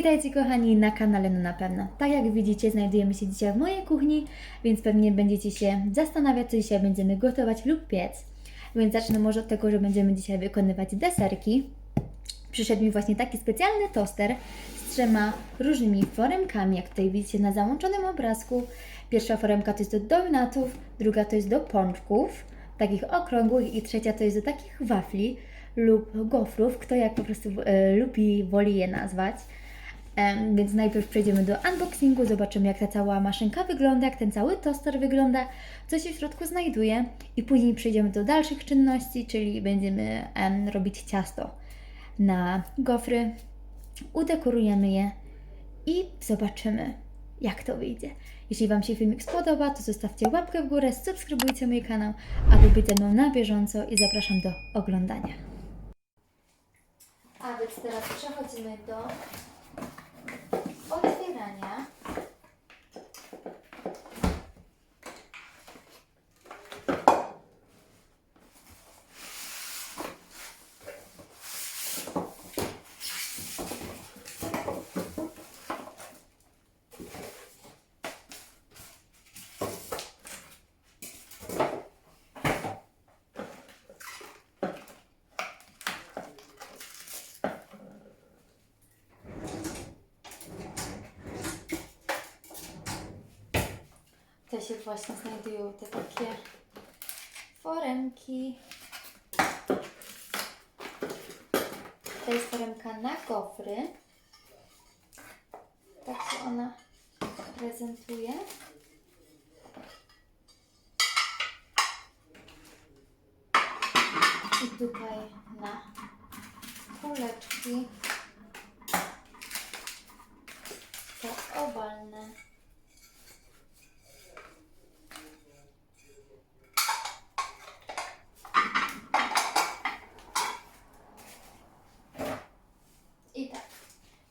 Witajcie kochani na kanale No na pewno. Tak jak widzicie, znajdujemy się dzisiaj w mojej kuchni, więc pewnie będziecie się zastanawiać, co dzisiaj będziemy gotować lub piec. Więc zacznę może od tego, że będziemy dzisiaj wykonywać deserki. Przyszedł mi właśnie taki specjalny toster z trzema różnymi foremkami, jak tutaj widzicie na załączonym obrazku. Pierwsza foremka to jest do donatów, druga to jest do pączków, takich okrągłych i trzecia to jest do takich wafli lub gofrów, kto jak po prostu e, lubi, woli je nazwać. Więc najpierw przejdziemy do unboxingu, zobaczymy jak ta cała maszynka wygląda, jak ten cały toster wygląda, co się w środku znajduje i później przejdziemy do dalszych czynności, czyli będziemy em, robić ciasto na gofry, udekorujemy je i zobaczymy jak to wyjdzie. Jeśli Wam się filmik spodoba, to zostawcie łapkę w górę, subskrybujcie mój kanał, aby być ze mną na bieżąco i zapraszam do oglądania. A więc teraz przechodzimy do Się właśnie znajdują te takie foremki. To jest foremka na gofry. Tak się ona prezentuje. I tutaj na kuleczki. To owalne. I tak,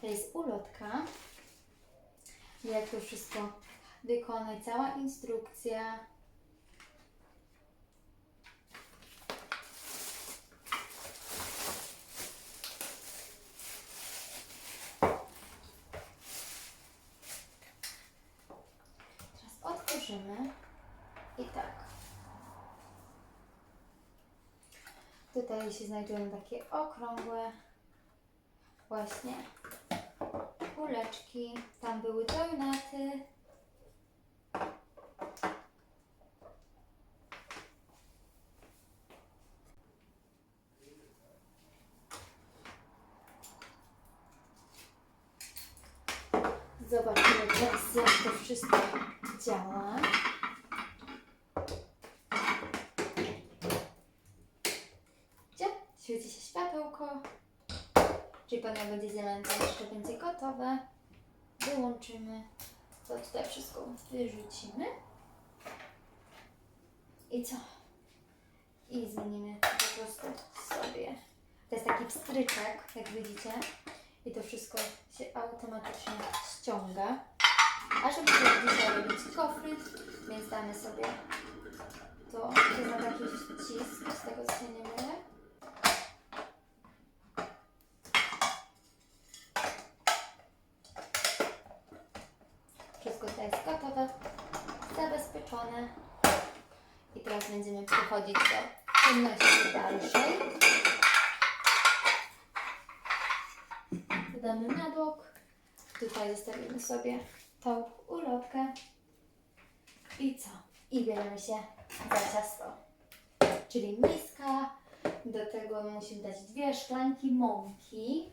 to jest ulotka. To wszystko wykonać, cała instrukcja. Teraz otworzymy i tak. Tutaj się znajdują takie okrągłe właśnie kuleczki. Tam były donaty. Zobaczymy teraz, jak to wszystko działa. Gdzie? Świeci się światełko. Pewnie będzie zielone, to jeszcze będzie gotowe. Wyłączymy. To tutaj wszystko wyrzucimy. I co? I zmienimy po prostu sobie. To jest taki pstryczek, jak widzicie. I to wszystko się automatycznie ściąga. A żeby dzisiaj robić gofry, więc damy sobie to, to na taki ścisk, z tego co się nie mylę. Wszystko to jest gotowe, I teraz będziemy przechodzić do czynności dalszej. Dodamy na bok. Tutaj zostawimy sobie tą ulotkę. I co? I bierzemy się za ciasto. Czyli miska. Do tego musimy dać dwie szklanki mąki.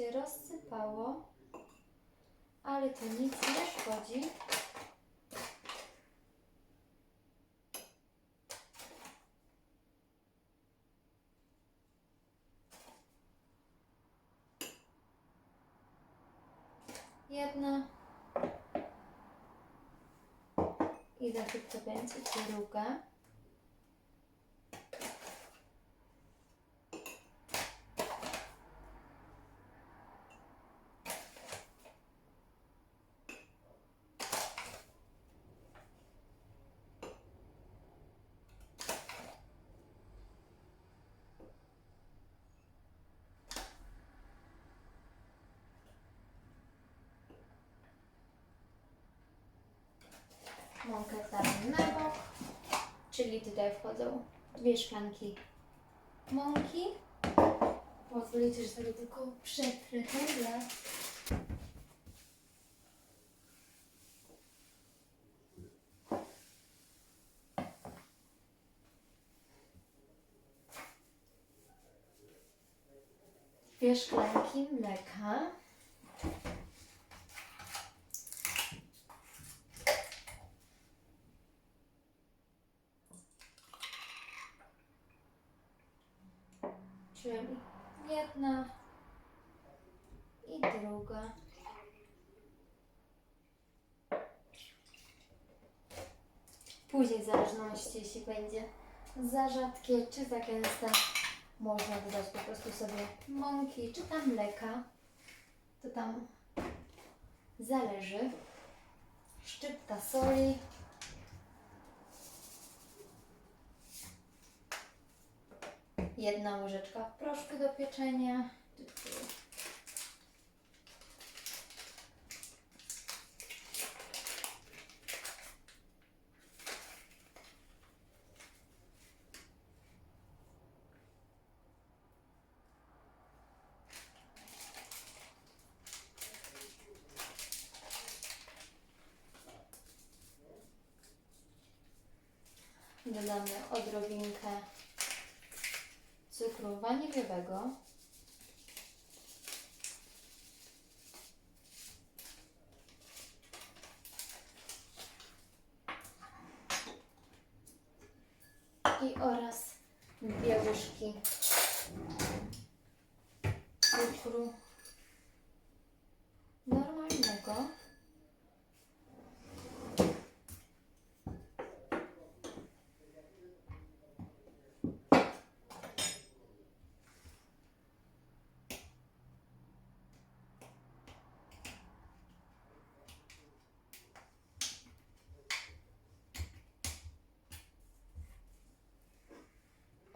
Się rozsypało, ale to nic nie szkodzi. Jedna. I za chwilkę będzie druga. Mąkę stawiam na bok, czyli tutaj wchodzą dwie szklanki mąki. Pozwolicie, że sobie tylko las. Dwie szklanki mleka. Czyli jedna i druga. Później w jeśli będzie za rzadkie czy za gęste, można dodać po prostu sobie mąki czy tam mleka. To tam zależy. Szczypta soli. Jedna łyżeczka proszku do pieczenia. Tu, tu. Dodamy odrobinkę cukru waniliowego. I oraz dwie łyżki cukru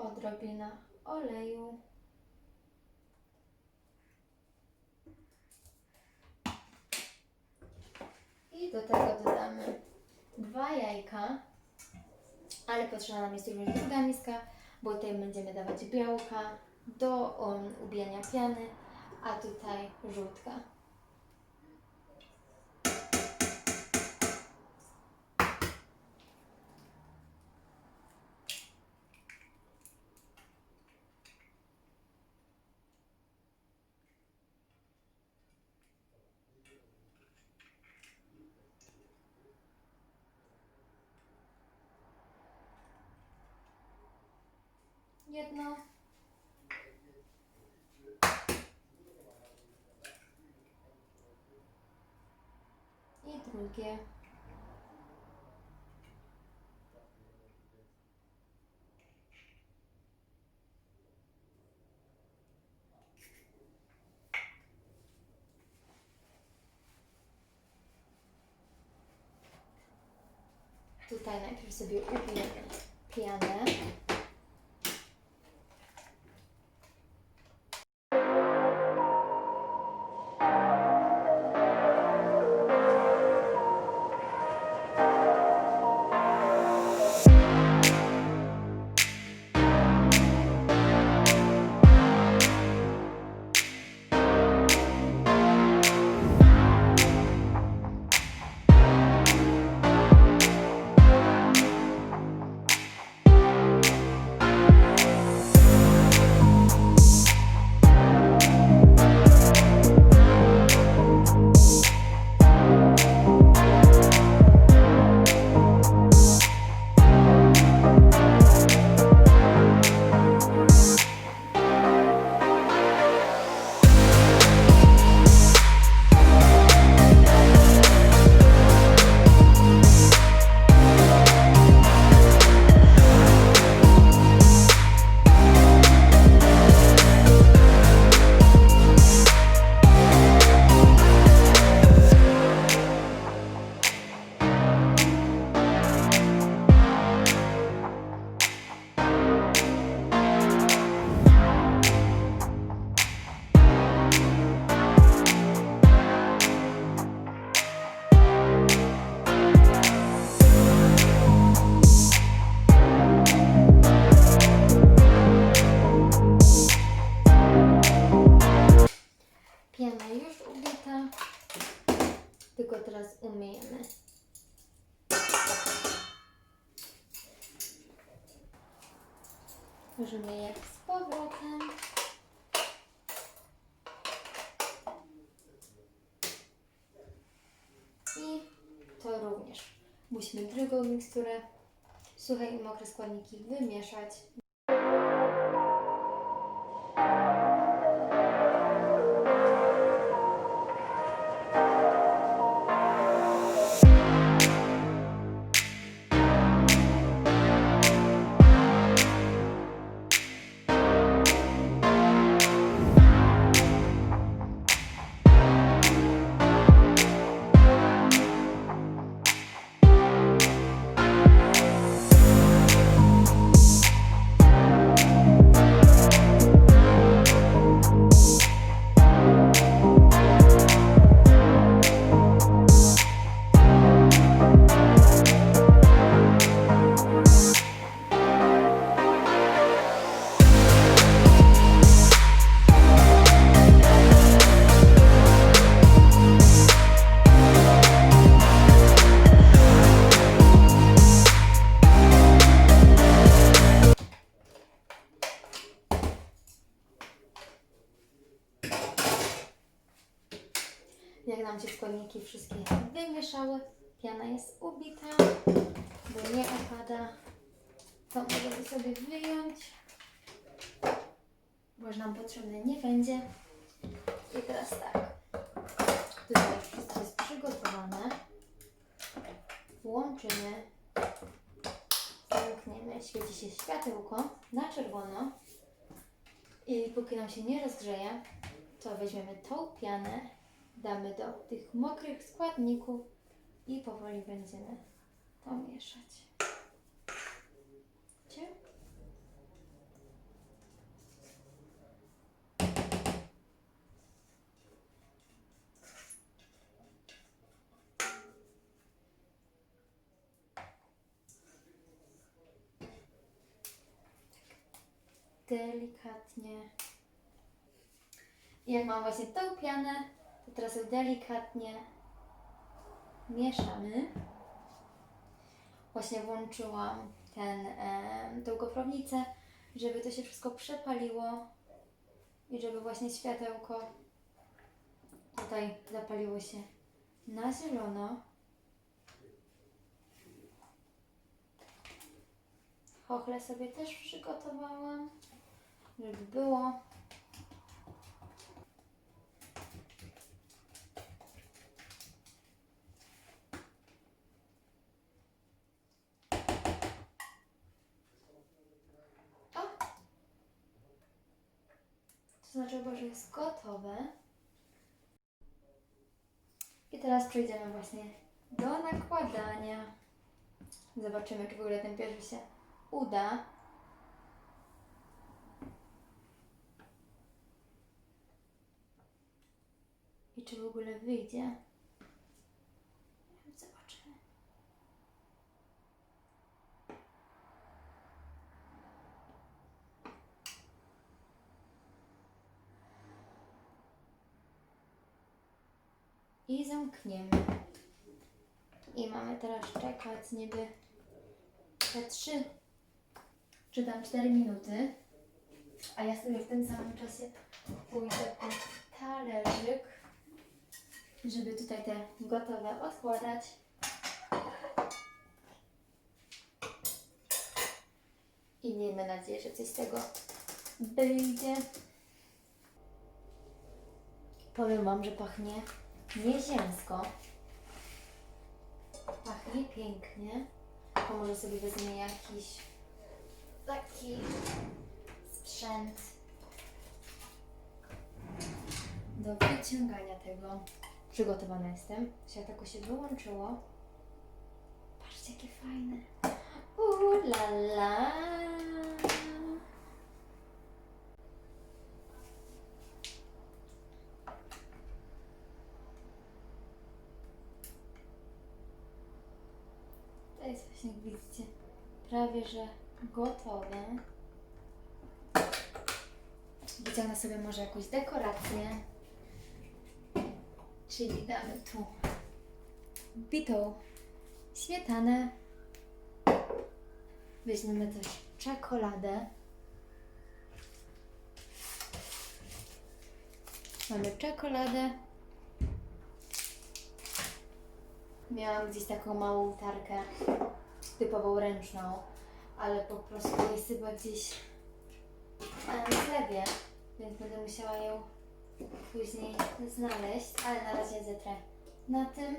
odrobina oleju. I do tego dodamy dwa jajka, ale potrzebna nam jest również druga miska, bo tutaj będziemy dawać białka do um, piany, a tutaj żółtka. Jedno. I drugie. Tutaj najpierw sobie ubijemy pianę. Musimy drugą miksturę, suche i mokre składniki wymieszać. Potrzebne nie będzie. I teraz tak, tutaj wszystko jest przygotowane, włączymy, zamkniemy, świeci się światełko na czerwono. I póki nam się nie rozgrzeje, to weźmiemy tą pianę damy do tych mokrych składników i powoli będziemy to mieszać. Delikatnie. Jak mam właśnie tą pianę, to teraz ją delikatnie mieszamy. Właśnie włączyłam ten, e, tą żeby to się wszystko przepaliło i żeby właśnie światełko tutaj zapaliło się na zielono. Chochle sobie też przygotowałam, żeby było. O! To znaczy że jest gotowe. I teraz przejdziemy właśnie do nakładania. Zobaczymy, czy w ogóle ten pierwszy się uda. Czy w ogóle wyjdzie. Zobaczymy. i zamkniemy. I mamy teraz czekać niby te 3 czy tam 4 minuty. A ja sobie w tym samym czasie pójdę po talerzyk, żeby tutaj te gotowe odkładać. I miejmy nadzieję, że coś z tego wyjdzie. Powiem Wam, że pachnie nieziemsko. Pachnie pięknie. To może sobie wezmę jakiś taki sprzęt do wyciągania tego. Przygotowana jestem. Światełko się wyłączyło. Patrzcie, jakie fajne. Uuu, la la. To jest właśnie, jak widzicie, prawie że gotowe. Wyciągnę sobie może jakąś dekorację. Czyli damy tu bitą śmietanę. Weźmiemy też czekoladę. Mamy czekoladę. Miałam gdzieś taką małą tarkę, typową ręczną, ale po prostu jest chyba gdzieś na zlewie, więc będę musiała ją później znaleźć, ale na razie zetrę na tym,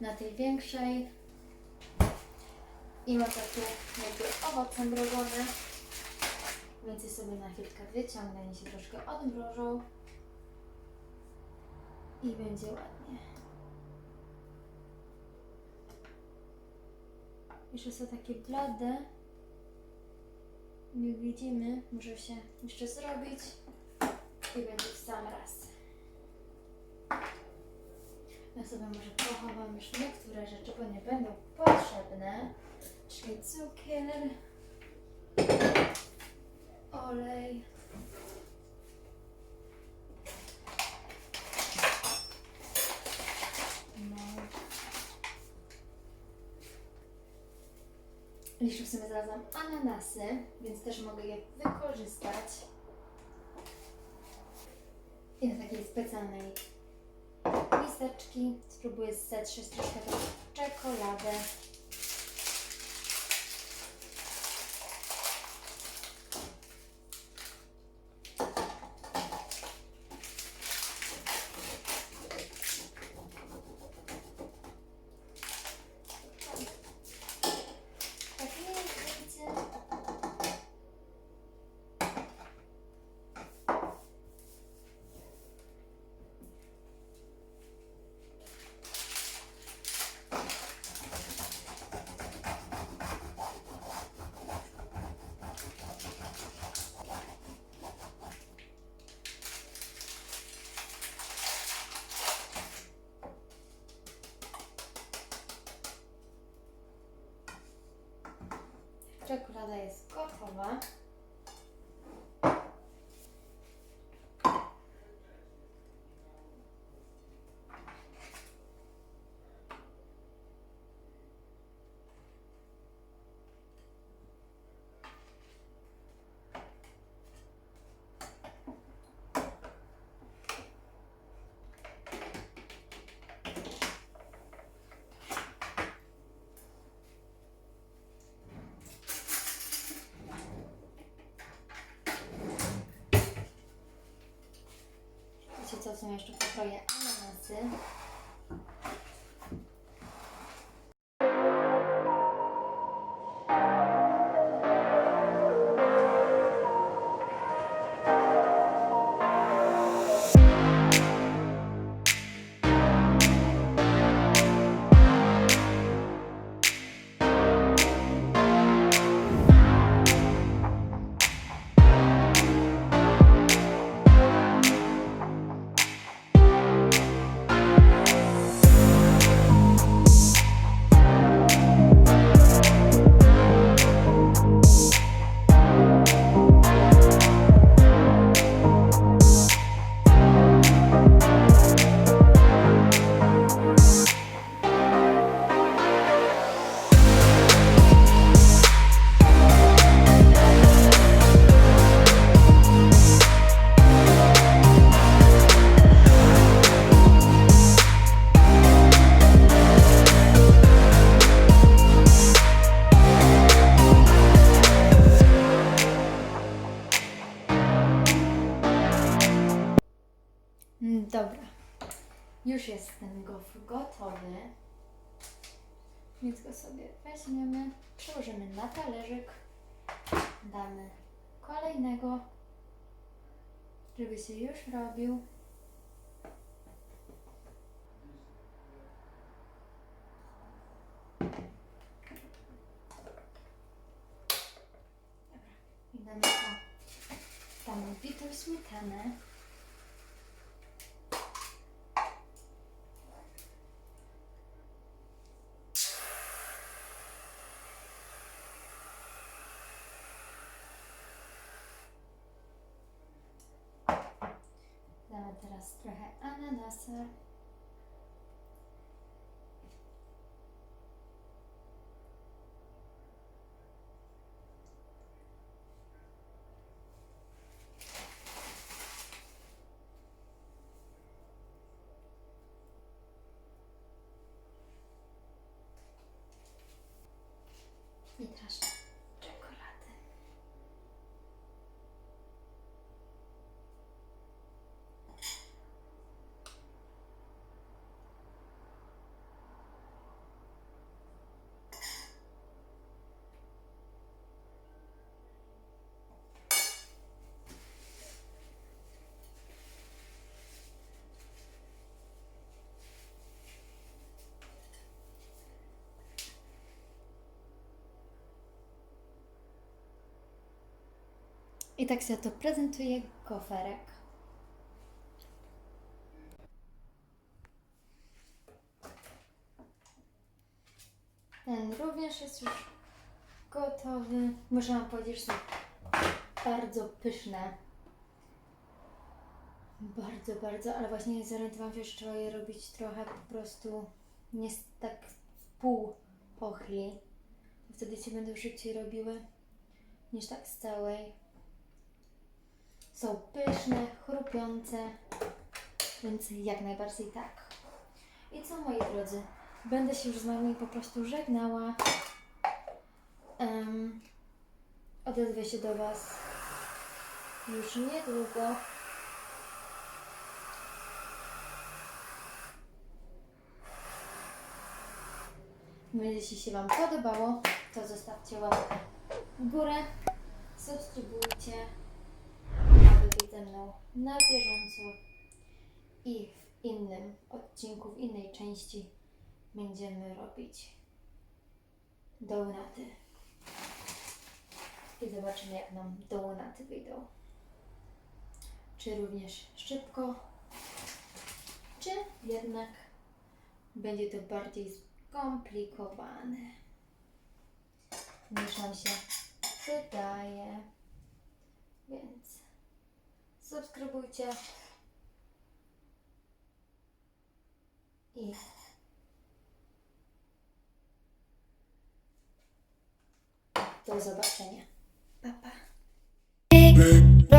na tej większej. I mam tu jakby owoce mrożone, więc je sobie na chwilkę wyciągnę, one się troszkę odmrożą i będzie ładnie. Jeszcze są takie blade. Jak widzimy, może się jeszcze zrobić i będzie w sam raz. Ja sobie może pochowam już niektóre rzeczy, bo nie będą potrzebne. Czyli cukier, olej. No. Jeszcze sobie znalazłam ananasy, więc też mogę je wykorzystać. I takiej specjalnej listeczki spróbuję zetrzeć troszkę tą czekoladę. Woda jest kokowa. Co, są jeszcze pokroje ananasy. Dobra. Już jest ten gotowy. Więc go sobie weźmiemy, przełożymy na talerzyk. Damy kolejnego, żeby się już robił. Dobra. I damy to, damy bitą śmietanę. Teraz trochę ananasa. I tak się to prezentuje koferek. Ten również jest już gotowy. Muszę Wam powiedzieć, że są bardzo pyszne. Bardzo, bardzo, ale właśnie zorientowałam się, że trzeba je robić trochę po prostu nie tak pół pochli. Wtedy się będą szybciej robiły niż tak z całej. Są pyszne, chrupiące, więc jak najbardziej tak. I co moi drodzy, będę się już z Wami po prostu żegnała. Um, odezwę się do Was już niedługo. No, Jeśli się Wam podobało, to zostawcie łapkę w górę, subskrybujcie, być ze mną na bieżąco i w innym odcinku, w innej części będziemy robić donaty. I zobaczymy, jak nam donaty wyjdą. Czy również szybko, czy jednak będzie to bardziej skomplikowane niż nam się wydaje. Więc subskrybujcie i do zobaczenia. Pa, pa.